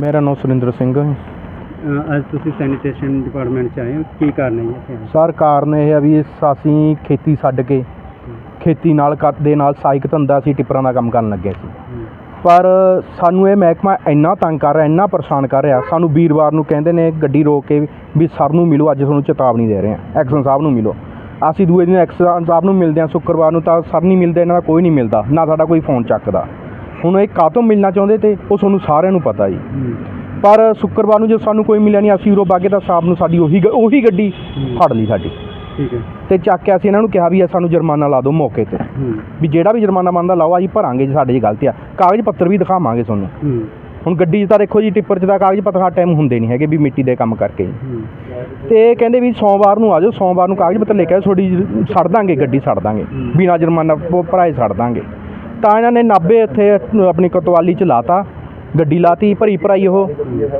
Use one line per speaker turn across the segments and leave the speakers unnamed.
ਮੇਰਾ ਨਾਮ ਸੁਰਿੰਦਰ ਸਿੰਘ ਹੈ
ਅ, ਅੱਜ ਤੁਸੀਂ ਸੈਨੀਟੇਸ਼ਨ ਡਿਪਾਰਟਮੈਂਟ ਚ ਆਏ ਹੋ। ਕੀ ਕਾਰਨ ਹੈ ਜੀ ਇੱਥੇ
ਸਰ ਕਾਰਨ ਇਹ ਹੈ ਵੀ ਅਸੀਂ ਖੇਤੀ ਛੱਡ ਕੇ ਖੇਤੀ ਨਾਲ ਕਰ- ਦੇ ਨਾਲ ਸਾਈਕ ਧੰਦਾ ਅਸੀਂ ਟਿੱਪਰਾਂ ਦਾ ਕੰਮ ਕਰਨ ਲੱਗੇ ਸੀ। ਪਰ ਸਾਨੂੰ ਇਹ ਮਹਿਕਮਾ ਇੰਨਾ ਤੰਗ ਕਰ ਰਿਹਾ ਇੰਨਾ ਪਰੇਸ਼ਾਨ ਕਰ ਰਿਹਾ ਸਾਨੂੰ ਵੀਰਵਾਰ ਨੂੰ ਕਹਿੰਦੇ ਨੇ ਗੱਡੀ ਰੋਕ ਕੇ ਵੀ ਸਰ ਨੂੰ ਮਿਲੋ ਅੱਜ ਤੁਹਾਨੂੰ ਚੇਤਾਵਨੀ ਦੇ ਰਹੇ ਹਾਂ। ਐਕਸ਼ਨ ਸਾਹਿਬ ਨੂੰ ਮਿਲੋ। ਅਸੀਂ ਦੂਏ ਦਿਨ ਐਕਸ਼ਨ ਸਾਹਿਬ ਨੂੰ ਮਿਲਦੇ ਹਾਂ ਸ਼ੁੱਕਰਵਾਰ ਨੂੰ ਤਾਂ ਸਰ ਨਹੀਂ ਮਿਲਦੇ ਇਹਨਾਂ ਦਾ ਕੋਈ ਨਹੀਂ ਮਿਲਦਾ ਨਾ ਸਾਡਾ ਕੋਈ ਫੋਨ ਚੱਕਦਾ। ਹੁਣ ਇਹ ਕਾਹਤੋਂ ਮਿਲਣਾ ਚਾਹੁੰਦੇ ਤੇ ਉਹ ਤੁਹਾਨੂੰ ਸਾਰਿਆਂ ਨੂੰ ਪਤਾ ਜੀ।
ਹੂੰ,
ਪਰ ਸ਼ੁੱਕਰਵਾਰ ਨੂੰ ਜੇ ਸਾਨੂੰ ਕੋਈ ਮਿਲਿਆ ਨਹੀਂ ਅਸੀਂ ਉਰੋਂ ਬਾਗੇ ਤਾਂ ਸਾਹਿਬ ਨੂੰ ਸਾਡੀ ਉਹੀ ਗ- ਉਹੀ ਗੱਡੀ। ਫੜ ਲਈ ਸਾਡੀ।
ਠੀਕ ਹੈ।
ਤੇ ਚੱਕ ਕੇ ਅਸੀਂ ਇਹਨਾਂ ਨੂੰ ਕਿਹਾ ਵੀ ਇਹ ਸਾਨੂੰ ਜੁਰਮਾਨਾ ਲਾ ਦਿਓ ਮੌਕੇ ਤੇ।
ਹੂੰ,
ਵੀ ਜਿਹੜਾ ਵੀ ਜੁਰਮਾਨਾ ਬਣਦਾ ਲਾਓ ਅਸੀਂ ਭਰਾਂਗੇ ਜੇ ਸਾਡੇ 'ਚ ਗਲਤੀ ਆ। ਕਾਗਜ਼ ਪੱਤਰ ਵੀ ਦਿਖਾਵਾਂਗੇ ਤੁਹਾਨੂੰ।
ਹੂੰ,
ਹੁਣ ਗੱਡੀ 'ਚ ਤਾਂ ਦੇਖੋ ਜੀ ਟਿੱਪਰ 'ਚ ਤਾਂ ਕਾਗਜ਼ ਪੱਤਰ ਹਰ ਟਾਈਮ ਹੁੰਦੇ ਨਹੀਂ ਹੈਗੇ ਵੀ ਮਿੱਟੀ ਦੇ ਕੰਮ ਕਰਕੇ।
ਹੂੰ,
ਤੇ ਇਹ ਕਹਿੰਦੇ ਵੀ ਸੋਮਵਾਰ ਨੂੰ ਆ ਜਾਓ ਸੋਮਵਾਰ ਨੂੰ ਕਾਗਜ਼ ਪੱਤਰ ਲੈ ਕੇ ਆਓ ਤੁਹਾਡੀ ਛੱਡ ਦਾਂਗੇ ਗੱਡੀ ਛੱਡ ਦਾਂਗੇ। ਬਿਨਾਂ ਜੁਰਮਾਨਾ ਭ- ਭਰਾਏ ਛੱਡ ਦਾਂਗੇ। ਤਾਂ ਇਹਨਾਂ ਨੇ 90 ਇੱਥੇ ਆਪਣੀ ਕੋਤਵਾਲੀ 'ਚ ਲਾਤਾ ਗੱਡੀ ਲਾਤੀ ਭਰੀ ਭਰਾਈ ਉਹ।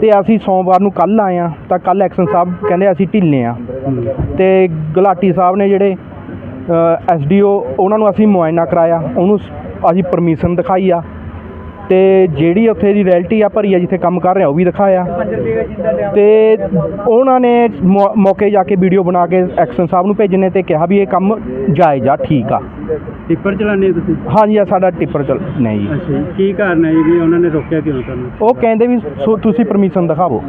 ਤੇ ਅਸੀਂ ਸੋਮਵਾਰ ਨੂੰ ਕੱਲ ਆਏ ਆ ਤਾਂ ਕੱਲ ਐਕਸ਼ਨ ਸਾਹਿਬ ਕਹਿੰਦੇ ਅਸੀਂ ਢਿੱਲੇ ਆ
ਹੂੰ,
ਤੇ ਗੁਲਾਟੀ ਸਾਹਿਬ ਨੇ ਜਿਹੜੇ ਐਸਡੀਓ ਉਹਨਾਂ ਨੂੰ ਅਸੀਂ ਮੁਆਇਨਾ ਕਰਾਇਆ ਉਹਨੂੰ ਸ- ਅਸੀਂ ਪਰਮਿਸ਼ਨ ਦਿਖਾਈ ਆ। ਤੇ ਜਿਹੜੀ ਉੱਥੇ ਦੀ ਰੈਲਿਟੀ ਆ ਭਰੀ ਆ ਜਿੱਥੇ ਕੰਮ ਕਰ ਰਿਹਾ ਉਹ ਵੀ ਦਿਖਾਇਆ। ਤੇ ਉਹਨਾਂ ਨੇ ਮੌ- ਮੌਕੇ ਜਾ ਕੇ ਵੀਡੀਓ ਬਣਾ ਕੇ ਐਕਸ਼ਨ ਸਾਹਿਬ ਨੂੰ ਭੇਜਣੇ ਤੇ ਕਿਹਾ ਵੀ ਇਹ ਕੰਮ ਜਾਇਜ਼ ਆ ਠੀਕ ਆ।
ਟਿੱਪਰ ਚਲਾਉਂਦੇ ਤੁਸੀਂ?
ਹਾਂਜੀ ਆ ਸਾਡਾ ਟਿੱਪਰ ਚੱਲ ਨਹੀਂ ਜੀ।
ਅੱਛਾ ਜੀ। ਕੀ ਕਾਰਨ ਹੈ ਜੀ ਵੀ ਉਹਨਾਂ ਨੇ ਰੋਕਿਆ ਕਿਉਂ ਤੁਹਾਨੂੰ?
ਉਹ ਕਹਿੰਦੇ ਵੀ ਸੋ ਤੁਸੀਂ ਪਰਮਿਸ਼ਨ ਦਿਖਾਵੋ।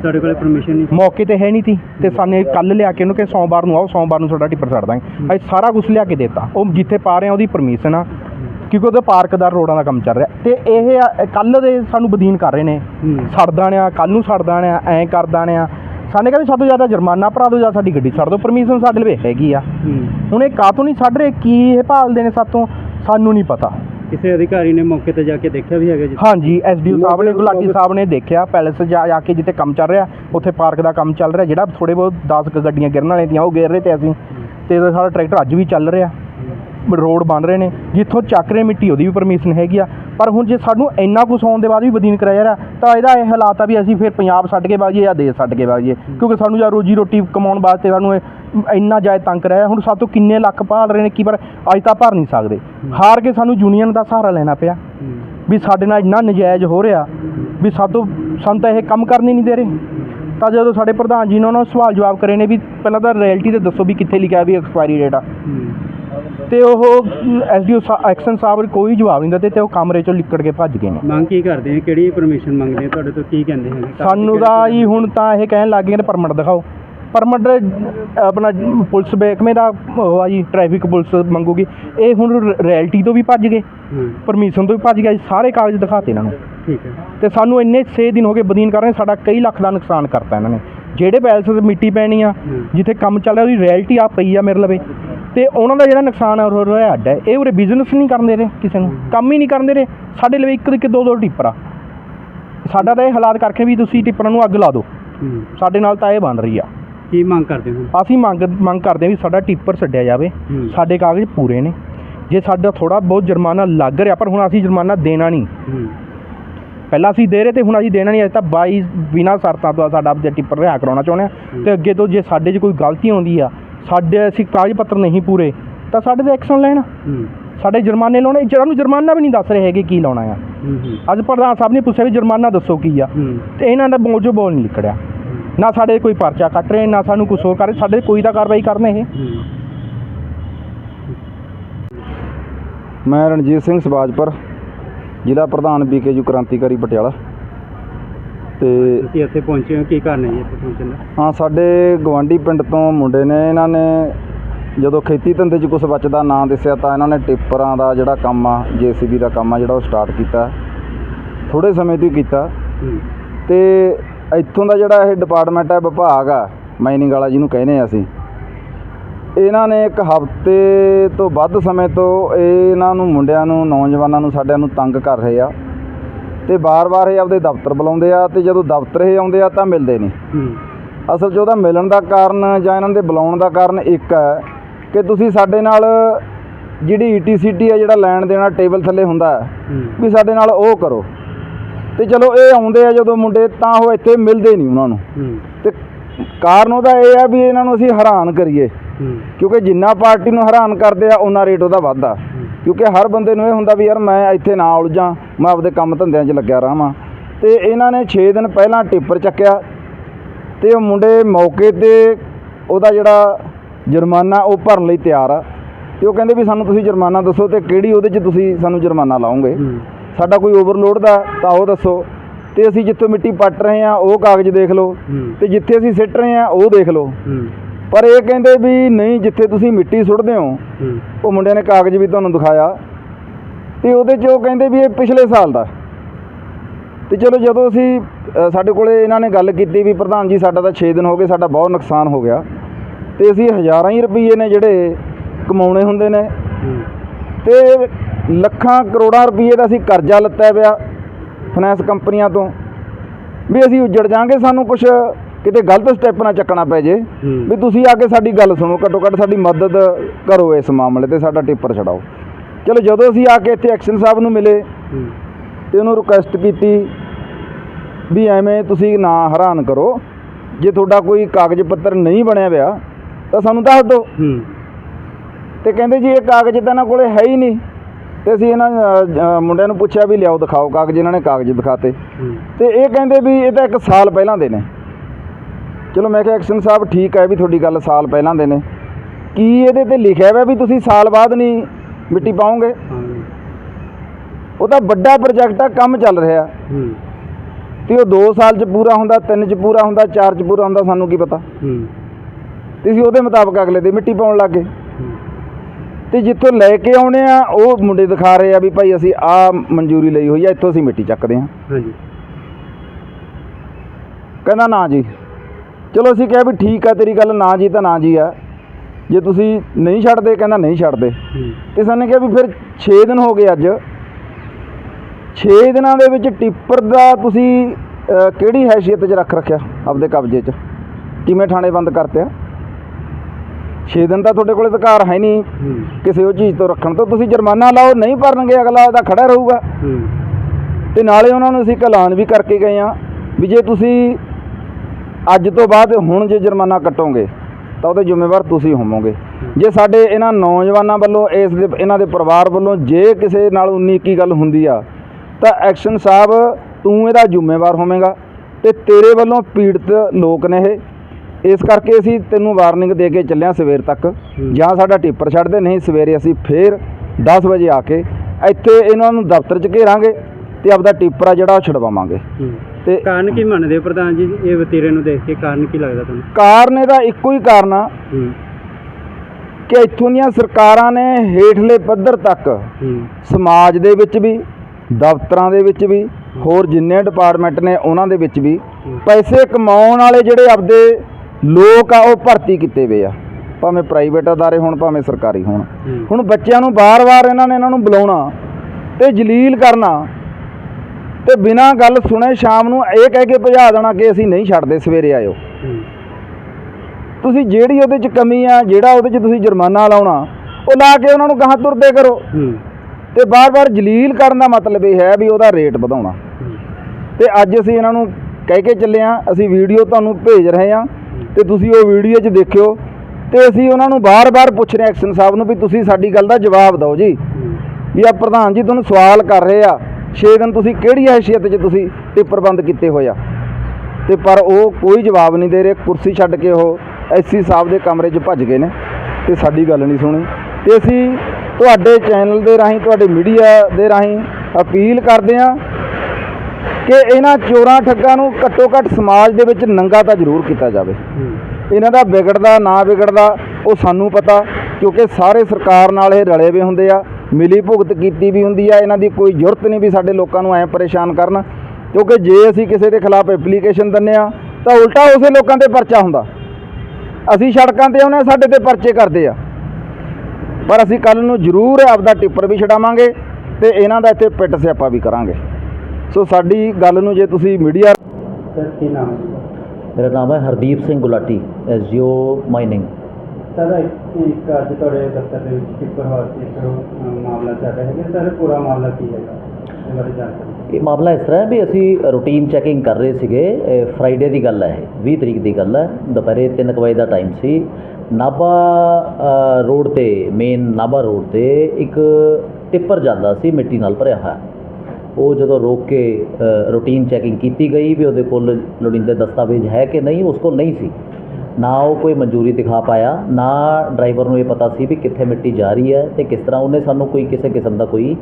ਤੁਹਾਡੇ ਕੋਲੇ ਪਰਮਿਸ਼ਨ ਨਹੀਂ
ਮੌਕੇ ਤੇ ਹੈ ਨਹੀਂ ਤੀ ਤੇ ਸਾਨੇ ਕੱਲ ਲਿਆ ਕੇ ਉਹਨੂੰ ਕਿ ਸੋਮਵਾਰ ਨੂੰ ਆਓ ਸੋਮਵਾਰ ਨੂੰ ਤੁਹਾਡਾ ਟਿੱਪਰ ਛੱਡ ਦਾਂਗੇ। ਅਸੀਂ ਸਾਰਾ ਕੁਝ ਲਿਆ ਕੇ ਦਿੱਤਾ। ਉਹ ਜਿੱਥੇ ਪਾ ਰਹੇ ਆ ਉਹਦੀ ਪਰਮਿਸ਼ਨ ਆ। ਕਿਉਂਕਿ ਉਹਦੇ ਪਾਰਕ ਦਾ ਰੋਡਾਂ ਦਾ ਕੰਮ ਚੱਲ ਰਿਹਾ। ਤੇ ਇਹ ਕੱਲ ਦੇ ਸਾਨੂੰ ਬਦੀਨ ਕਰ ਰਹੇ ਨੇ। ਛੱਡਦਾ ਨੇ ਕੱਲ ਨੂੰ ਛੱਡਦਾ ਨੇ ਐਂ ਕਰਦਾ ਨੇ ਸਾਨੇ ਕਹਿੰਦੇ ਸਭ ਤੋਂ ਜ਼ਿਆਦਾ ਜੁਰਮਾਨਾ ਭਰਾ ਦਿਓ ਜਾਂ ਸਾਡੀ ਗੱਡੀ ਛੱਡ ਦਿਓ। ਪਰਮਿਸ਼ਨ ਸਾਡੇ ਲਵੇ ਹੈਗੀ ਆ। ਹੁਣ ਇਹ ਕਾਹਤੋਂ ਨਹੀਂ ਛੱਡ ਰਹੇ? ਕੀ ਇਹ ਭਾਲਦੇ ਨੇ ਸਾਤੋਂ? ਸਾਨੂੰ ਨਹੀਂ ਪਤਾ।
ਕਿਸੇ ਅਧਿਕਾਰੀ ਨੇ ਮੌਕੇ ਤੇ ਜਾ ਕੇ ਦੇਖਿਆ ਵੀ ਹੈਗਾ ਜੀ?
ਹਾਂਜੀ ਐਸਡੀਓ ਸਾਹਿਬ ਨੇ ਗੁਲਾਟੀ ਸਾਹਿਬ ਨੇ ਦੇਖਿਆ ਪੈਲੇਸ ਜਾ ਜਾ ਕੇ ਜਿੱਥੇ ਕੰਮ ਚੱਲ ਰਿਹਾ ਉੱਥੇ ਪਾਰਕ ਦਾ ਕੰਮ ਚੱਲ ਰਿਹਾ ਜਿਹੜਾ ਥੋੜੇ ਬਹੁਤ 10 ਕੁ ਗੱਡੀਆਂ ਗਿਰਨ ਵਾਲੀਆਂ ਤੀਆਂ ਉਹ ਗੇਰ ਰਹੇ ਤੇ ਅਸੀਂ। ਤੇ ਸਾਡਾ ਟਰੈਕਟਰ ਅੱਜ ਵੀ ਚੱਲ ਰਿਹਾ। ਰੋਡ ਬਣ ਰਹੇ ਨੇ ਜਿੱਥੋਂ ਚੱਕ ਰਹੇ ਮਿੱਟੀ ਉਹਦੀ ਵੀ ਪਰਮਿਸ਼ਨ ਹੈਗੀ ਆ। ਪਰ ਹੁਣ ਜੇ ਸਾਨੂੰ ਇੰਨਾ ਕੁਝ ਹੋਣ ਦੇ ਬਾਅਦ ਵੀ ਬਦੀਨ ਕਰਾਇਆ ਜਾ ਰਿਹਾ ਤਾਂ ਇਹਦਾ ਇਹ ਹਾਲਾਤ ਆ ਵੀ ਅਸੀਂ ਫਿਰ ਪੰਜਾਬ ਛੱਡ ਕੇ ਜਾਈਏ ਜਾਂ ਦੇਸ਼ ਛੱਡ ਕੇ ਜਾਈਏ ਕਿਉਂਕਿ ਸਾਨੂੰ ਜਾਂ ਰੋਜੀ ਰੋਟੀ ਕਮਾਉਣ ਵਾਸਤੇ ਸਾਨੂੰ ਇੰਨਾ ਜਾਇ ਤੰਗ ਕਰਾਇਆ ਹੁਣ ਸਾਤੋਂ ਕਿੰਨੇ ਲੱਖ ਭਾਲ ਰਹੇ ਨੇ ਕੀ ਪਰ ਅੱਜ ਤਾਂ ਭਰ ਨਹੀਂ ਸਕਦੇ। ਹਾਰ ਕੇ ਸਾਨੂੰ ਯੂਨੀਅਨ ਦਾ ਸਹਾਰਾ ਲੈਣਾ ਪਿਆ। ਵੀ ਸਾਡੇ ਨਾਲ ਇੰਨਾ ਨਜਾਇਜ਼ ਹੋ ਰਿਹਾ ਵੀ ਸਾਤੋਂ ਸਾਨੂੰ ਤਾਂ ਇਹ ਕੰਮ ਕਰਨ ਹੀ ਨਹੀਂ ਦੇ ਰਹੇ। ਤਾਂ ਜਦੋਂ ਸਾਡੇ ਪ੍ਰਧਾਨ ਜੀ ਨੇ ਉਹਨਾਂ ਨੂੰ ਸਵਾਲ ਜਵਾਬ ਕਰੇ ਨੇ ਵੀ ਪਹਿਲਾਂ ਤਾਂ ਰੈਲਿਟੀ ਤੇ ਦੱਸੋ ਵੀ ਕਿੱਥੇ ਲਿਖਿਆ ਵੀ ਐਕਸਪਾਇਰੀ ਡੇਟ ਆ। ਤੇ ਉਹ ਐਸਡੀਓ ਐਕਸ਼ਨ ਸਾਹਿਬ ਕੋਈ ਜਵਾਬ ਨਹੀਂ ਦਿੱਤੇ ਤੇ ਉਹ ਕਮਰੇ ਚੋਂ ਲਿਕੜ ਕੇ ਭੱਜ ਗਏ ਨੇ।
ਮੰਗ ਕੀ ਕਰਦੇ ਆ? ਕਿਹੜੀ ਪਰਮਿਸ਼ਨ ਮੰਗਦੇ ਆ? ਤੁਹਾਡੇ ਤੋਂ ਕੀ ਕਹਿੰਦੇ ਹੈਗੇ
ਸਾਨੂੰ ਤਾਂ ਹੀ ਹੁਣ ਤਾਂ ਇਹ ਕਹਿਣ ਲੱਗ ਗਏ ਨੇ ਪਰਮਿਟ ਦਿਖਾਓ। ਪਰਮਿਟ ਆਪਣਾ ਪੁਲਿਸ ਮਹਿਕਮੇ ਦਾ ਉਹ ਆ ਜੀ ਟ੍ਰੈਫਿਕ ਪੁਲਿਸ ਮੰਗੂਗੀ। ਇਹ ਹੁਣ ਰੈਲਿਟੀ ਤੋਂ ਵੀ ਭੱਜ ਗਏ ਪਰਮਿਸ਼ਨ ਤੋਂ ਵੀ ਭੱਜ ਗਏ ਸਾਰੇ ਕਾਗਜ਼ ਦਿਖਾਤੇ ਇਹਨਾਂ ਨੂੰ।
ਠੀਕ ਹੈ।
ਤੇ ਸਾਨੂੰ ਇੰਨੇ 6 ਦਿਨ ਹੋ ਗਏ ਬਦੀਨ ਕਰ ਰਹੇ ਸਾਡਾ ਕਈ ਲੱਖ ਦਾ ਨੁਕਸਾਨ ਕਰਤਾ ਇਹਨਾਂ ਨੇ। ਜਿਹੜੇ ਪੈਲਸ ਤੇ ਮਿੱਟੀ ਪੈਣੀ ਆ। ਜਿੱਥੇ ਕੰਮ ਚੱਲ ਰਿਹਾ ਉਹਦੀ ਰੈਲਿਟੀ ਆ ਪਈ ਆ ਮੇਰੇ ਲਵੇ। ਤੇ ਉਹਨਾਂ ਦਾ ਜਿਹੜਾ ਨੁਕਸਾਨ ਆ ਉਹ ਰਿਹਾ ਅੱਡ ਹੈ। ਇਹ ਉਰੇ ਬਿਜ਼ਨਸ ਨਹੀਂ ਕਰਨ ਦੇ ਰਹੇ ਕਿਸੇ ਨੂੰ। ਕੰਮ ਹੀ ਨਹੀਂ ਕਰਨ ਦੇ ਰਹੇ। ਸਾਡੇ ਲਵੇ ਇੱਕ ਇੱਕ ਦੋ ਦੋ ਟਿੱਪਰ ਆ। ਸਾਡਾ ਤਾਂ ਇਹ ਹਾਲਾਤ ਕਰਕੇ ਵੀ ਤੁਸੀਂ ਟਿੱਪਰਾਂ ਨੂੰ ਅੱਗ ਲਾ ਦਿਓ।
ਹੂੰ।
ਸਾਡੇ ਨਾਲ ਤਾਂ ਇਹ ਬਣ ਰਹੀ ਆ।
ਕੀ ਮੰਗ ਕਰਦੇ ਹੋ
ਅਸੀਂ ਮੰਗ ਮੰਗ ਕਰਦੇ ਹਾਂ ਵੀ ਸਾਡਾ ਟਿੱਪਰ ਛੱਡਿਆ ਜਾਵੇ।
ਹੂੰ।
ਸਾਡੇ ਕਾਗਜ਼ ਪੂਰੇ ਨੇ। ਜੇ ਸਾਡਾ ਥੋੜਾ ਬਹੁਤ ਜੁਰਮਾਨਾ ਲੱਗ ਰਿਹਾ ਪਰ ਹੁਣ ਅਸੀਂ ਜੁਰਮਾਨਾ ਦੇਣਾ ਨਹੀਂ।
ਹੂੰ,
ਪਹਿਲਾਂ ਅਸੀਂ ਦੇ ਰਹੇ ਤੇ ਹੁਣ ਅਸੀਂ ਦੇਣਾ ਨਹੀਂ। ਅਜੇ ਤਾਂ 22 ਬਿਨਾਂ ਸ਼ਰਤਾਂ ਤੋਂ ਸਾਡਾ ਟਿੱਪਰ ਰਿਹਾ ਕਰਾਉਣਾ ਚਾਹੁੰਦੇ ਹਾਂ। ਤੇ ਅੱਗੇ ਤੋਂ ਜੇ ਸਾਡੇ 'ਚ ਕੋਈ ਗਲਤੀ ਆਉਂਦੀ ਆ ਸਾਡੇ ਅਸੀਂ ਕਾਗਜ਼ ਪੱਤਰ ਨਹੀਂ ਪੂਰੇ ਤਾਂ ਸਾਡੇ ਤੇ ਐਕਸ਼ਨ ਲੈਣ। ਸਾਡੇ ਜੁਰਮਾਨੇ ਲਾਉਣੇ ਜਿਹੜਾ ਨੂੰ ਜੁਰਮਾਨਾ ਵੀ ਨਹੀਂ ਦੱਸ ਰਹੇ ਹੈਗੇ ਕੀ ਲਾਉਣਾ ਆ। ਅੱਜ ਪ੍ਰਧਾਨ ਸਾਹਿਬ ਨੇ ਪੁੱਛਿਆ ਵੀ ਜੁਰਮਾਨਾ ਦੱਸੋ ਕੀ ਆ। ਤੇ ਇਹਨਾਂ ਦਾ ਮੋਜੋ ਬੋਲ ਨਹੀਂ ਨਿਕੜਿਆ ਨਾ ਸਾਡੇ ਕੋਈ ਪਰਚਾ ਕੱਟ ਰਹੇ ਨਾ ਸਾਨੂੰ ਕੁਝ ਹੋਰ ਕਰ ਰਹੇ ਸਾਡੇ ਕੋਈ ਤਾਂ ਕਾਰਵਾਈ ਕਰਨ ਇਹ।
ਮੈਂ ਰਣਜੀਤ ਸਿੰਘ ਸਬਾਜਪੁਰ ਜ਼ਿਲ੍ਹਾ ਪ੍ਰਧਾਨ ਬੀਕੇਯੂ ਕ੍ਰਾਂਤੀਕਾਰੀ ਪਟਿਆਲਾ। ਤੇ
ਤੁਸੀਂ ਇੱਥੇ ਪਹੁੰਚੇ ਹੋ ਕੀ ਕਾਰਨ ਹੈ ਜੀ ਇੱਥੇ ਪਹੁੰਚਣ ਦਾ?
ਹਾਂ ਸਾਡੇ ਗਵਾਂਢੀ ਪਿੰਡ ਤੋਂ ਮੁੰਡੇ ਨੇ ਇਹਨਾਂ ਨੇ ਜਦੋਂ ਖੇਤੀ ਧੰਦੇ 'ਚ ਕੁਝ ਬਚਦਾ ਨਾਂ ਦੱਸਿਆ ਤਾਂ ਇਹਨਾਂ ਨੇ ਟਿੱਪਰਾਂ ਦਾ ਜਿਹੜਾ ਕੰਮ ਆ ਜੀਸੀਬੀ ਦਾ ਕੰਮ ਆ ਜਿਹੜਾ ਉਹ ਸਟਾਰਟ ਕੀਤਾ। ਥੋੜੇ ਸਮੇਂ ਤੋਂ ਹੀ ਕੀਤਾ।
ਹੂੰ,
ਤੇ ਇੱਥੋਂ ਦਾ ਜਿਹੜਾ ਇਹ ਡਿਪਾਰਟਮੈਂਟ ਹੈ ਵਿਭਾਗ ਆ ਮਾਈਨਿੰਗ ਵਾਲਾ ਜਿਹਨੂੰ ਕਹਿੰਦੇ ਆ ਅਸੀਂ ਇਹਨਾਂ ਨੇ ਇੱਕ ਹਫ਼ਤੇ ਤੋਂ ਵੱਧ ਸਮੇਂ ਤੋਂ ਇਹ ਇਹਨਾਂ ਨੂੰ ਮੁੰਡਿਆਂ ਨੂੰ ਨੌਜਵਾਨਾਂ ਨੂੰ ਸਾਡਿਆਂ ਨੂੰ ਤੰਗ ਕਰ ਰਹੇ ਆ। ਤੇ ਬਾਰ-ਬਾਰ ਇਹ ਆਪਦੇ ਦਫ਼ਤਰ ਬੁਲਾਉਂਦੇ ਆ ਤੇ ਜਦੋਂ ਦਫ਼ਤਰ ਇਹ ਆਉਂਦੇ ਆ ਤਾਂ ਮਿਲਦੇ ਨਹੀਂ। ਅਸਲ 'ਚ ਉਹਦਾ ਮਿਲਣ ਦਾ ਕਾਰਨ ਜਾਂ ਇਹਨਾਂ ਦੇ ਬੁਲਾਉਣ ਦਾ ਕਾਰਨ ਇੱਕ ਹੈ ਕਿ ਤੁਸੀਂ ਸਾਡੇ ਨਾਲ ਜਿਹੜੀ ਈਟੀਸੀਟੀ ਹੈ ਜਿਹੜਾ ਲੈਣ ਦੇਣਾ ਟੇਬਲ ਥੱਲੇ ਹੁੰਦਾ ਵੀ ਸਾਡੇ ਨਾਲ ਉਹ ਕਰੋ। ਤੇ ਚਲੋ ਇਹ ਆਉਂਦੇ ਆ ਜਦੋਂ ਮੁੰਡੇ ਤਾਂ ਉਹ ਇੱਥੇ ਮਿਲਦੇ ਨਹੀਂ ਉਹਨਾਂ ਨੂੰ। ਤੇ ਕਾਰਨ ਉਹਦਾ ਇਹ ਆ ਵੀ ਇਹਨਾਂ ਨੂੰ ਅਸੀਂ ਹੈਰਾਨ ਕਰੀਏ। ਕਿਉਂਕਿ ਜਿੰਨਾ ਪਾਰਟੀ ਨੂੰ ਹੈਰਾਨ ਕਰਦੇ ਆ ਉਹਨਾਂ ਰੇਟ ਉਹਦਾ ਵੱਧਦਾ। ਕਿਉਂਕਿ ਹਰ ਬੰਦੇ ਨੂੰ ਇਹ ਹੁੰਦਾ ਵੀ ਯਾਰ ਮੈਂ ਇੱਥੇ ਨਾ ਉਲਝਾਂ ਮੈਂ ਆਪਦੇ ਕੰਮ ਧੰਦਿਆਂ 'ਚ ਲੱਗਿਆ ਰਹਾਂ ਤੇ ਇਹਨਾਂ ਨੇ 6 ਦਿਨ ਪਹਿਲਾਂ ਟਿੱਪਰ ਚੱਕਿਆ। ਤੇ ਉਹ ਮੁੰਡੇ ਮੌਕੇ ਤੇ ਉਹਦਾ ਜਿਹੜਾ ਜੁਰਮਾਨਾ ਉਹ ਭਰਨ ਲਈ ਤਿਆਰ ਆ। ਤੇ ਉਹ ਕਹਿੰਦੇ ਵੀ ਸਾਨੂੰ ਤੁਸੀਂ ਜੁਰਮਾਨਾ ਦੱਸੋ ਤੇ ਕਿਹੜੀ ਉਹਦੇ 'ਚ ਤੁਸੀਂ ਸਾਨੂੰ ਜੁਰਮਾਨਾ ਲਾਓਗੇ।
ਹੂੰ।
ਸਾਡਾ ਕੋਈ ਓਵਰਲੋਡ ਦਾ ਤਾਂ ਉਹ ਦੱਸੋ। ਤੇ ਅਸੀਂ ਜਿੱਥੋਂ ਮਿੱਟੀ ਪੱਟ ਰਹੇ ਆ ਉਹ ਕਾਗਜ਼ ਦੇਖ ਲਓ। ਤੇ ਜਿੱਥੇ ਅਸੀਂ ਸਿੱਟ ਰਹੇ ਆ ਉਹ ਦੇਖ ਲਓ। ਪਰ ਇਹ ਕਹਿੰਦੇ ਵੀ ਨਹੀਂ ਜਿੱਥੇ ਤੁਸੀਂ ਮਿੱਟੀ ਸੁੱਟਦੇ ਹੋ ਉਹ ਮੁੰਡਿਆਂ ਨੇ ਕਾਗਜ਼ ਵੀ ਤੁਹਾਨੂੰ ਦਿਖਾਇਆ। ਤੇ ਉਹਦੇ 'ਚ ਉਹ ਕਹਿੰਦੇ ਵੀ ਇਹ ਪਿਛਲੇ ਸਾਲ ਦਾ। ਤੇ ਚਲੋ ਜਦੋਂ ਅਸੀਂ ਸਾਡੇ ਕੋਲੇ ਇਹਨਾਂ ਨੇ ਗੱਲ ਕੀਤੀ ਵੀ ਪ੍ਰਧਾਨ ਜੀ ਸਾਡਾ ਤਾਂ 6 ਦਿਨ ਹੋ ਗਏ ਸਾਡਾ ਬਹੁਤ ਨੁਕਸਾਨ ਹੋ ਗਿਆ। ਤੇ ਅਸੀਂ ਹਜ਼ਾਰਾਂ ਹੀ ਰੁਪਏ ਨੇ ਜਿਹੜੇ ਕਮਾਉਣੇ ਹੁੰਦੇ ਨੇ। ਤੇ ਲੱਖਾਂ ਕਰੋੜਾਂ ਰੁਪਏ ਦਾ ਅਸੀਂ ਕਰਜ਼ਾ ਲੱਤਾ ਪਿਆ ਫਾਈਨੈਂਸ ਕੰਪਨੀਆਂ ਤੋਂ। ਵੀ ਅਸੀਂ ਉੱਜੜ ਜਾਾਂਗੇ ਸਾਨੂੰ ਕੁਝ ਕਿਤੇ ਗਲਤ ਸਟੈਪ ਨਾ ਚੱਕਣਾ ਪੈ ਜੇ। ਵੀ ਤੁਸੀਂ ਆ ਕੇ ਸਾਡੀ ਗੱਲ ਸੁਣੋ ਘੱਟੋ ਘੱਟ ਸਾਡੀ ਮਦਦ ਕਰੋ ਇਸ ਮਾਮਲੇ ਤੇ ਸਾਡਾ ਟਿੱਪਰ ਛਡਾਓ। ਚਲੋ ਜਦੋਂ ਅਸੀਂ ਆ ਕੇ ਇੱਥੇ ਐਕਸ਼ਨ ਸਾਹਿਬ ਨੂੰ ਮਿਲੇ ਤੇ ਉਹਨੂੰ ਰਿਕੁਐਸਟ ਕੀਤੀ ਵੀ ਐਵੇਂ ਤੁਸੀਂ ਨਾ ਹੈਰਾਨ ਕਰੋ ਜੇ ਤੁਹਾਡਾ ਕੋਈ ਕਾਗਜ਼ ਪੱਤਰ ਨਹੀਂ ਬਣਿਆ ਹੋਇਆ ਤਾਂ ਸਾਨੂੰ ਦੱਸ ਦਿਓ। ਤੇ ਕਹਿੰਦੇ ਜੀ ਇਹ ਕਾਗਜ਼ ਤਾਂ ਇਹਨਾਂ ਕੋਲੇ ਹੈ ਹੀ ਨਹੀਂ। ਤੇ ਅਸੀਂ ਇਹਨਾਂ ਮੁੰਡਿਆਂ ਨੂੰ ਪੁੱਛਿਆ ਵੀ ਲਿਆਓ ਦਿਖਾਓ ਕਾਗਜ਼ ਇਹਨਾਂ ਨੇ ਕਾਗਜ਼ ਦਿਖਾਤੇ। ਤੇ ਇਹ ਕਹਿੰਦੇ ਵੀ ਇਹ ਤਾਂ ਇੱਕ ਸਾਲ ਪਹਿਲਾਂ ਦੇ ਨੇ। ਚਲੋ ਮੈਂ ਕਿਹਾ ਐਕਸ਼ਨ ਸਾਹਿਬ ਠੀਕ ਹੈ ਵੀ ਤੁਹਾਡੀ ਗੱਲ ਸਾਲ ਪਹਿਲਾਂ ਦੇ ਨੇ। ਕੀ ਇਹਦੇ ਤੇ ਲਿਖਿਆ ਹੋਇਆ ਵੀ ਤੁਸੀਂ ਸਾਲ ਬਾਅਦ ਨਹੀਂ ਮਿੱਟੀ ਪਾਓਗੇ
ਹਾਂ
ਉਹ ਤਾਂ ਵੱਡਾ ਪ੍ਰੋਜੈਕਟ ਆ ਕੰਮ ਚੱਲ ਰਿਹਾ।
ਹੂੰ।
ਤੇ ਉਹ 2 ਸਾਲ 'ਚ ਪੂਰਾ ਹੁੰਦਾ 3 'ਚ ਪੂਰਾ ਹੁੰਦਾ 4 'ਚ ਪੂਰਾ ਹੁੰਦਾ ਸਾਨੂੰ ਕੀ ਪਤਾ?
ਹੂੰ।
ਤੇ ਅਸੀਂ ਉਹਦੇ ਮੁਤਾਬਕ ਅਗਲੇ ਦੇ ਮਿੱਟੀ ਪਾਉਣ ਲੱਗ ਤੇ ਜਿੱਥੋਂ ਲੈ ਕੇ ਆਉਣੇ ਆ ਉਹ ਮੁੰਡੇ ਦਿਖਾ ਰਹੇ ਆ ਵੀ ਭਾਈ ਅਸੀਂ ਆ ਮਨਜ਼ੂਰੀ ਲਈ ਹੋਈ ਆ ਇੱਥੋਂ ਅਸੀਂ ਮਿੱਟੀ ਚੱਕਦੇ ਆ।
ਹਾਂਜੀ।
ਕਹਿੰਦਾ ਨਾ ਜੀ। ਚਲੋ ਅਸੀਂ ਕਿਹਾ ਵੀ ਠੀਕ ਆ ਤੇਰੀ ਗੱਲ ਨਾ ਜੀ ਤਾਂ ਨਾ ਜੀ ਆ। ਜੇ ਤੁਸੀਂ ਨਹੀਂ ਛੱਡਦੇ ਕਹਿੰਦਾ ਨਹੀਂ ਛੱਡਦੇ। ਤੇ ਸਾਨੂੰ ਕਿਹਾ ਵੀ ਫਿਰ 6 ਦਿਨ ਹੋ ਗਏ ਅੱਜ। 6 ਦਿਨਾਂ ਦੇ ਵਿੱਚ ਟਿੱਪਰ ਦਾ ਤੁਸੀਂ ਕਿਹੜੀ ਹੈਸੀਅਤ 'ਚ ਰੱਖ ਰੱਖਿਆ ਆਪਦੇ ਕਬਜ਼ੇ 'ਚ? ਕਿਵੇਂ ਥਾਣੇ ਬੰਦ ਕਰਤੇ ਆ? 6 ਦਿਨ ਤਾਂ ਤੁਹਾਡੇ ਕੋਲ ਅਧਿਕਾਰ ਹੈ ਨਹੀਂ। ਕਿਸੇ ਉਹ ਚੀਜ਼ ਤੋਂ ਰੱਖਣ ਤੋਂ ਤੁਸੀਂ ਜੁਰਮਾਨਾ ਲਾਓ ਨਹੀਂ ਭਰਨਗੇ ਅਗਲਾ ਉਹਦਾ ਖੜਾ ਰਹੂਗਾ। ਤੇ ਨਾਲੇ ਉਹਨਾਂ ਨੂੰ ਅਸੀਂ ਇੱਕ ਐਲਾਨ ਵੀ ਕਰਕੇ ਗਏ ਆ ਵੀ ਜੇ ਤੁਸੀਂ ਅੱਜ ਤੋਂ ਬਾਅਦ ਹੁਣ ਜੇ ਜੁਰਮਾਨਾ ਕੱਟੋਗੇ ਤਾਂ ਉਹਦੇ ਜ਼ਿੰਮੇਵਾਰ ਤੁਸੀਂ ਹੋਵੋਗੇ। ਜੇ ਸਾਡੇ ਇਹਨਾਂ ਨੌਜਵਾਨਾਂ ਵੱਲੋਂ ਇਸ ਦੇ ਇਹਨਾਂ ਦੇ ਪਰਿਵਾਰ ਵੱਲੋਂ ਜੇ ਕਿਸੇ ਨਾਲ ਉਨੀ ਕੀ ਗੱਲ ਹੁੰਦੀ ਆ ਤਾਂ ਐਕਸ਼ਨ ਸਾਹਿਬ ਤੂੰ ਇਹਦਾ ਜ਼ਿੰਮੇਵਾਰ ਹੋਵੇਂਗਾ ਤੇ ਤੇਰੇ ਵੱਲੋਂ ਪੀੜਤ ਲੋਕ ਨੇ ਇਹ। ਇਸ ਕਰਕੇ ਅਸੀਂ ਤੈਨੂੰ ਵਾਰਨਿੰਗ ਦੇ ਕੇ ਚੱਲਿਆ ਸਵੇਰ ਤੱਕ। ਜਾਂ ਸਾਡਾ ਟਿੱਪਰ ਛੱਡ ਦੇ ਨਹੀਂ ਸਵੇਰੇ ਅਸੀਂ ਫੇਰ 10 ਵਜੇ ਆ ਕੇ ਇੱਥੇ ਇਹਨਾਂ ਨੂੰ ਦਫ਼ਤਰ 'ਚ ਘੇਰਾਂਗੇ ਤੇ ਆਪਦਾ ਟਿੱਪਰ ਆ ਜਿਹੜਾ ਉਹ ਛਡਵਾਵਾਂਗੇ। ਤੇ
ਕਾਰਨ ਕੀ ਮੰਨਦੇ ਹੋ ਪ੍ਰਧਾਨ ਜੀ? ਇਹ ਵਤੀਰੇ ਨੂੰ ਦੇਖ ਕੇ ਕਾਰਨ ਕੀ ਲੱਗਦਾ ਤੁਹਾਨੂੰ?
ਕਾਰਨ ਇਹਦਾ ਇੱਕੋ ਹੀ ਕਾਰਨ ਆ
ਹੂੰ।
ਕਿ ਇੱਥੋਂ ਦੀਆਂ ਸਰਕਾਰਾਂ ਨੇ ਹੇਠਲੇ ਪੱਧਰ ਤੱਕ
ਹੂੰ।
ਸਮਾਜ ਦੇ ਵਿੱਚ ਵੀ ਦਫ਼ਤਰਾਂ ਦੇ ਵਿੱਚ ਵੀ ਹੋਰ ਜਿੰਨੇ ਡਿਪਾਰਟਮੈਂਟ ਨੇ ਉਹਨਾਂ ਦੇ ਵਿੱਚ ਵੀ ਪੈਸੇ ਕਮਾਉਣ ਵਾਲੇ ਜਿਹੜੇ ਆਪਦੇ ਲੋਕ ਆ ਉਹ ਭਰਤੀ ਕੀਤੇ ਹੋਏ ਆ। ਭਾਵੇਂ ਪ੍ਰਾਈਵੇਟ ਅਦਾਰੇ ਹੋਣ ਭਾਵੇਂ ਸਰਕਾਰੀ ਹੋਣ। ਹੁਣ ਬੱਚਿਆਂ ਨੂੰ ਬਾਰ-ਬਾਰ ਇਹਨਾਂ ਨੇ ਇਹਨਾਂ ਨੂੰ ਬੁਲਾਉਣਾ ਤੇ ਜਲੀਲ ਕਰਨਾ ਤੇ ਬਿਨਾਂ ਗੱਲ ਸੁਣੇ ਸ਼ਾਮ ਨੂੰ ਇਹ ਕਹਿ ਕੇ ਭਜਾ ਦੇਣਾ ਕਿ ਅਸੀਂ ਨਹੀਂ ਛੱਡਦੇ ਸਵੇਰੇ ਆਇਓ। ਤੁਸੀਂ ਜਿਹੜੀ ਉਹਦੇ 'ਚ ਕਮੀ ਆ ਜਿਹੜਾ ਉਹਦੇ 'ਚ ਤੁਸੀਂ ਜੁਰਮਾਨਾ ਲਾਉਣਾ ਉਹ ਲਾ ਕੇ ਉਹਨਾਂ ਨੂੰ ਗਾਹਾਂ ਤੁਰਦੇ ਕਰੋ। ਤੇ ਬਾਰ-ਬਾਰ ਜਲੀਲ ਕਰਨ ਦਾ ਮਤਲਬ ਇਹ ਹੈ ਵੀ ਉਹਦਾ ਰੇਟ ਵਧਾਉਣਾ। ਤੇ ਅੱਜ ਅਸੀਂ ਇਹਨਾਂ ਨੂੰ ਕਹਿ ਕੇ ਚੱਲੇ ਆ ਅਸੀਂ ਵੀਡੀਓ ਤੁਹਾਨੂੰ ਭੇਜ ਰਹੇ ਆ ਤੇ ਤੁਸੀਂ ਉਹ ਵੀਡੀਓ 'ਚ ਦੇਖਿਓ ਤੇ ਅਸੀਂ ਉਹਨਾਂ ਨੂੰ ਬਾਰ-ਬਾਰ ਪੁੱਛ ਰਹੇ ਐਕਸ਼ਨ ਸਾਹਿਬ ਨੂੰ ਵੀ ਤੁਸੀਂ ਸਾਡੀ ਗੱਲ ਦਾ ਜਵਾਬ ਦਿਓ ਜੀ। ਵੀ ਆ ਪ੍ਰਧਾਨ ਜੀ ਤੁਹਾਨੂੰ ਸਵਾਲ ਕਰ ਰਹੇ ਆ 6 ਦਿਨ ਤੁਸੀਂ ਕਿਹੜੀ ਹੈਸੀਅਤ 'ਚ ਤੁਸੀਂ ਟਿੱਪਰ ਬੰਦ ਕੀਤੇ ਹੋਏ ਆ? ਤੇ ਪਰ ਉਹ ਕੋਈ ਜਵਾਬ ਨਹੀਂ ਦੇ ਰਹੇ, ਕੁਰਸੀ ਛੱਡ ਕੇ ਉਹ ਐਸਸੀ ਸਾਹਿਬ ਦੇ ਕਮਰੇ 'ਚ ਭੱਜ ਗਏ ਨੇ ਤੇ ਸਾਡੀ ਗੱਲ ਨਹੀਂ ਸੁਣੀ। ਤੇ ਅਸੀਂ ਤੁਹਾਡੇ ਚੈਨਲ ਦੇ ਰਾਹੀਂ, ਤੁਹਾਡੇ ਮੀਡੀਆ ਦੇ ਰਾਹੀਂ ਅਪੀਲ ਕਰਦੇ ਆ ਕਿ ਇਹਨਾਂ ਚੋਰਾਂ ਠੱਗਾਂ ਨੂੰ ਘੱਟੋ ਘੱਟ ਸਮਾਜ ਦੇ ਵਿੱਚ ਨੰਗਾ ਤਾਂ ਜ਼ਰੂਰ ਕੀਤਾ ਜਾਵੇ। ਇਹਨਾਂ ਦਾ ਵਿਗੜਦਾ, ਨਾ ਵਿਗੜਦਾ, ਉਹ ਸਾਨੂੰ ਪਤਾ, ਕਿਉਂਕਿ ਸਾਰੇ ਸਰਕਾਰ ਨਾਲ ਇਹ ਰਲੇ ਵੇ ਹੁੰਦੇ ਆ। ਮਿਲੀ ਭੁਗਤ ਕੀਤੀ ਵੀ ਹੁੰਦੀ ਆ, ਇਹਨਾਂ ਦੀ ਕੋਈ ਜ਼ਰੂਰਤ ਨਹੀਂ ਵੀ ਸਾਡੇ ਲੋਕਾਂ ਨੂੰ ਐ ਪਰੇਸ਼ਾਨ ਕਰਨ, ਕਿਉਂਕਿ ਜੇ ਅਸੀਂ ਕਿਸੇ ਦੇ ਖਿਲਾਫ ਐਪਲੀਕੇਸ਼ਨ ਦਿੰਨੇ ਆ ਤਾਂ ਉਲਟਾ ਉਸੇ ਲੋਕਾਂ ਤੇ ਪਰਚਾ ਹੁੰਦਾ। ਅਸੀਂ ਸੜਕਾਂ ਤੇ ਆਉਨੇ ਸਾਡੇ ਤੇ ਪਰਚੇ ਕਰਦੇ ਆ। ਪਰ ਅਸੀਂ ਕੱਲ ਨੂੰ ਜ਼ਰੂਰ ਆਪਦਾ ਟਿੱਪਰ ਵੀ ਛਡਾਵਾਂਗੇ ਤੇ ਇਹਨਾਂ ਦਾ ਇੱਥੇ ਪਿੱਟ ਸਿਆਪਾ ਵੀ ਕਰਾਂਗੇ। ਸੋ ਸਾਡੀ ਗੱਲ ਨੂੰ ਜੇ ਤੁਸੀਂ ਮੀਡੀਆ
ਮੇਰਾ ਨਾਮ ਹੈ Hardeep Singh Gulati SGO mining
sir ਇੱਕ ਅੱਜ ਤੁਹਾਡੇ ਦਫ਼ਤਰ ਦੇ ਵਿੱਚ ਟਿੱਪਰ ਹਾਊਸ ਇੱਕ ਮਾਮਲਾ ਚੱਲ ਰਿਹਾ ਹੈ ਸਰ, ਪੂਰਾ ਮਾਮਲਾ ਕੀ ਹੈਗਾ? ਇਹ ਬਾਰੇ ਜਾਣਕਾਰੀ
ਇਹ ਮਾਮਲਾ ਇਸ ਤਰ੍ਹਾਂ ਹੈ ਵੀ ਅਸੀਂ ਰੂਟੀਨ ਚੈਕਿੰਗ ਕਰ ਰਹੇ ਸੀਗੇ। ਫਰਾਈਡੇ ਦੀ ਗੱਲ ਹੈ ਇਹ 20 ਤਰੀਕ ਦੀ ਗੱਲ ਹੈ। ਦੁਪਹਿਰੇ 3 ਵਜੇ ਦਾ ਟਾਈਮ ਸੀ। ਨਾਭਾ ਰੋਡ ਤੇ ਮੇਨ ਨਾਭਾ ਰੋਡ ਤੇ ਇੱਕ ਟਿੱਪਰ ਜਾਂਦਾ ਸੀ, ਮਿੱਟੀ ਨਾਲ ਭਰਿਆ ਹੋਇਆ। ਉਹ ਜਦੋਂ ਰੋਕ ਕੇ ਰੂਟੀਨ ਚੈਕਿੰਗ ਕੀਤੀ ਗਈ ਵੀ ਉਹਦੇ ਕੋਲ ਲੋੜੀਂਦੇ ਦਸਤਾਵੇਜ਼ ਹੈ ਕਿ ਨਹੀਂ, ਉਸ ਕੋਲ ਨਹੀਂ ਸੀ। ਨਾ ਉਹ ਕੋਈ ਮਨਜ਼ੂਰੀ ਦਿਖਾ ਪਾਇਆ, ਨਾ ਡਰਾਈਵਰ ਨੂੰ ਇਹ ਪਤਾ ਸੀ ਵੀ ਕਿੱਥੇ ਮਿੱਟੀ ਜਾ ਰਹੀ ਹੈ ਤੇ ਕਿਸ ਤਰ੍ਹਾਂ ਉਹਨੇ ਸਾਨੂੰ ਕੋਈ ਕਿਸੇ ਕਿਸਮ ਦਾ ਕੋਈ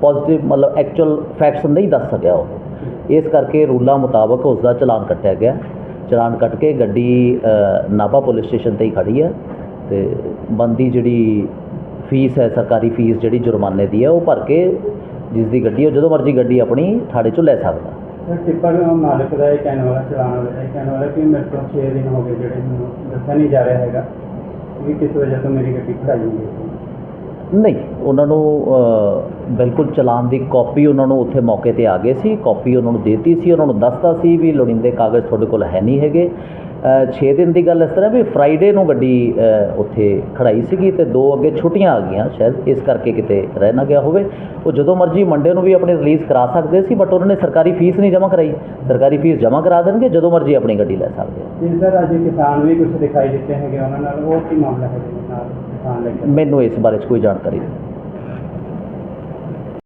ਪੋਜ਼ਿਟਿਵ ਮਤਲਬ ਐਕਚੁਅਲ ਫੈਕਟਸ ਨਹੀਂ ਦੱਸ ਸਕਿਆ ਉਹ। ਇਸ ਕਰਕੇ ਰੂਲਾਂ ਮੁਤਾਬਕ ਉਸ ਦਾ ਚਲਾਨ ਕੱਟਿਆ ਗਿਆ। ਚਲਾਨ ਕੱਟ ਕੇ ਗੱਡੀ ਨਾਭਾ ਪੁਲਿਸ ਸਟੇਸ਼ਨ ਤੇ ਹੀ ਖੜੀ ਹੈ ਤੇ ਬੰਦੀ ਜਿਹੜੀ ਫੀਸ ਹੈ, ਸਰਕਾਰੀ ਫੀਸ ਜਿਹੜੀ ਜੁਰਮਾਨੇ ਦੀ ਹੈ, ਉਹ ਭਰ ਕੇ ਜਿਸ ਦੀ ਗੱਡੀ ਉਹ ਜਦੋਂ ਮਰਜ਼ੀ ਗੱਡੀ ਆਪਣੀ ਥਾੜੇ ਚੋਂ ਲੈ ਸਕਦਾ।
ਟਿੱਪਰ ਮਾਲਕ ਦਾ ਇਹ ਕਹਿਣ ਵਾਲਾ ਚਲਾਉਣ ਵਾਲਾ, ਇਹ ਕਹਿਣ ਵਾਲਾ ਕਿ ਮੇਰੇ ਤੋਂ 6 ਦਿਨ ਹੋ ਗਏ ਜਿਹੜੇ ਮੈਨੂੰ ਦੱਸਿਆ ਨਹੀਂ ਜਾ ਰਿਹਾ ਹੈਗਾ ਵੀ ਕਿਸ ਵਜ੍ਹਾ ਤੋਂ ਮੇਰੀ ਗੱਡੀ ਖੜਾਈ ਹੋਈ ਹੈ।
ਨਹੀਂ, ਉਹਨਾਂ ਨੂੰ ਬਿਲਕੁਲ ਚਲਾਨ ਦੀ ਕਾਪੀ ਉਹਨਾਂ ਨੂੰ ਉੱਥੇ ਮੌਕੇ ਤੇ ਆ ਗਏ ਸੀ, ਕਾਪੀ ਉਹਨਾਂ ਨੂੰ ਦੇਤੀ ਸੀ, ਉਹਨਾਂ ਨੂੰ ਦੱਸਤਾ ਸੀ ਵੀ ਲੋੜੀਂਦੇ ਕਾਗਜ਼ ਤੁਹਾਡੇ ਕੋਲ ਹੈ ਨਹੀਂ ਹੈਗੇ। 6 ਦਿਨ ਦੀ ਗੱਲ ਇਸ ਤਰ੍ਹਾਂ ਵੀ ਫਰਾਈਡੇ ਨੂੰ ਗੱਡੀ ਉੱਥੇ ਖੜਾਈ ਸੀਗੀ ਤੇ ਦੋ ਅੱਗੇ ਛੁੱਟੀਆਂ ਆ ਗਈਆਂ ਸ਼ਾਇਦ ਇਸ ਕਰਕੇ ਕਿਤੇ ਰਹਿ ਨਾ ਗਿਆ ਹੋਵੇ। ਉਹ ਜਦੋਂ ਮਰਜ਼ੀ ਮੰਡੇ ਨੂੰ ਵੀ ਆਪਣੀ ਰਿਲੀਜ਼ ਕਰਾ ਸਕਦੇ ਸੀ ਬਟ ਉਹਨਾਂ ਨੇ ਸਰਕਾਰੀ ਫੀਸ ਨਹੀਂ ਜਮ੍ਹਾਂ ਕਰਾਈ। ਸਰਕਾਰੀ ਫੀਸ ਜਮ੍ਹਾਂ ਕਰਾ ਦੇਣਗੇ ਜਦੋਂ ਮਰਜ਼ੀ ਆਪਣੀ ਗੱਡੀ ਲੈ ਸਕਦੇ ਆ।
ਜੀ ਸਰ ਅੱਜ ਕਿਸਾਨ ਵੀ ਕੁਝ ਦਿਖਾਈ ਦਿੱਤੇ ਹੈਗੇ ਉਹਨਾਂ ਨਾਲ ਉਹ ਕੀ ਮਾਮਲਾ ਹੈ
ਮੈਨੂੰ ਇਸ ਬਾਰੇ 'ਚ ਕੋਈ ਜਾਣਕਾਰੀ ਨਹੀਂ।